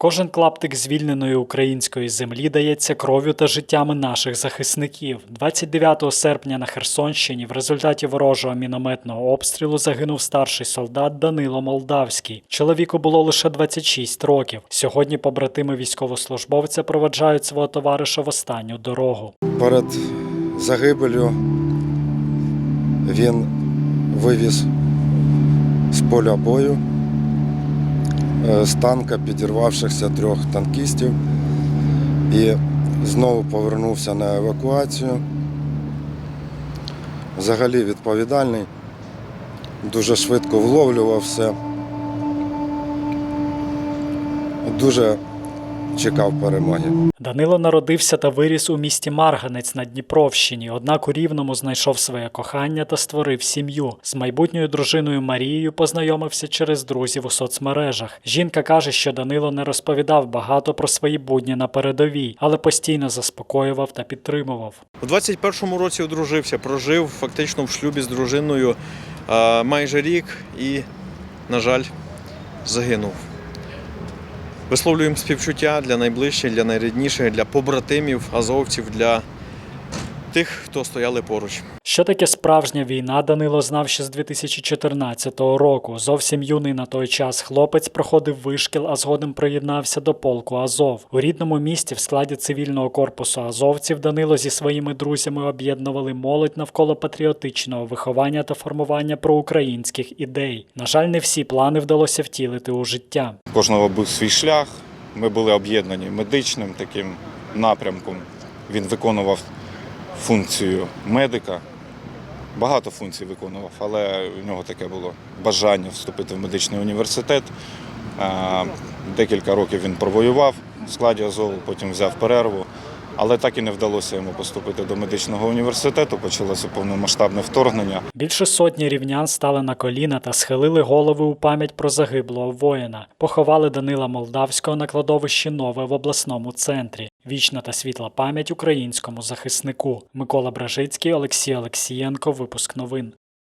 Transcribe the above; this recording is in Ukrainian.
Кожен клаптик звільненої української землі дається кров'ю та життями наших захисників. 29 серпня на Херсонщині в результаті ворожого мінометного обстрілу загинув старший солдат Данило Молдавський. Чоловіку було лише 26 років. Сьогодні побратими військовослужбовця проведжають свого товариша в останню дорогу. Перед загибелью він вивіз з поля бою з танка підірвавшихся трьох танкістів і знову повернувся на евакуацію. Взагалі відповідальний, дуже швидко вловлював все. Дуже чекав перемоги. Данило народився та виріс у місті Марганець на Дніпровщині. Однак у Рівному знайшов своє кохання та створив сім'ю. З майбутньою дружиною Марією познайомився через друзів у соцмережах. Жінка каже, що Данило не розповідав багато про свої будні на передовій, але постійно заспокоював та підтримував. У 21-му році одружився, прожив фактично в шлюбі з дружиною майже рік і, на жаль, загинув. Висловлюємо співчуття для найближчих, для найрідніших, для побратимів, азовців, для тих, хто стояли поруч. Що таке справжня війна, Данило знав ще з 2014 року. Зовсім юний на той час хлопець проходив вишкіл, а згодом приєднався до полку Азов. У рідному місті в складі цивільного корпусу азовців Данило зі своїми друзями об'єднували молодь навколо патріотичного виховання та формування проукраїнських ідей. На жаль, не всі плани вдалося втілити у життя. Кожного був свій шлях. Ми були об'єднані медичним таким напрямком. Він виконував функцію медика. Багато функцій виконував, але у нього таке було бажання вступити в медичний університет. Е, Декілька років він провоював в складі Азову, потім взяв перерву. Але так і не вдалося йому поступити до медичного університету. Почалося повномасштабне вторгнення. Більше сотні рівнян стали на коліна та схилили голови у пам'ять про загиблого воїна. Поховали Данила Молдавського на кладовищі Нове в обласному центрі. Вічна та світла пам'ять українському захиснику. Микола Бражицький, Олексій Олексієнко. Випуск новин.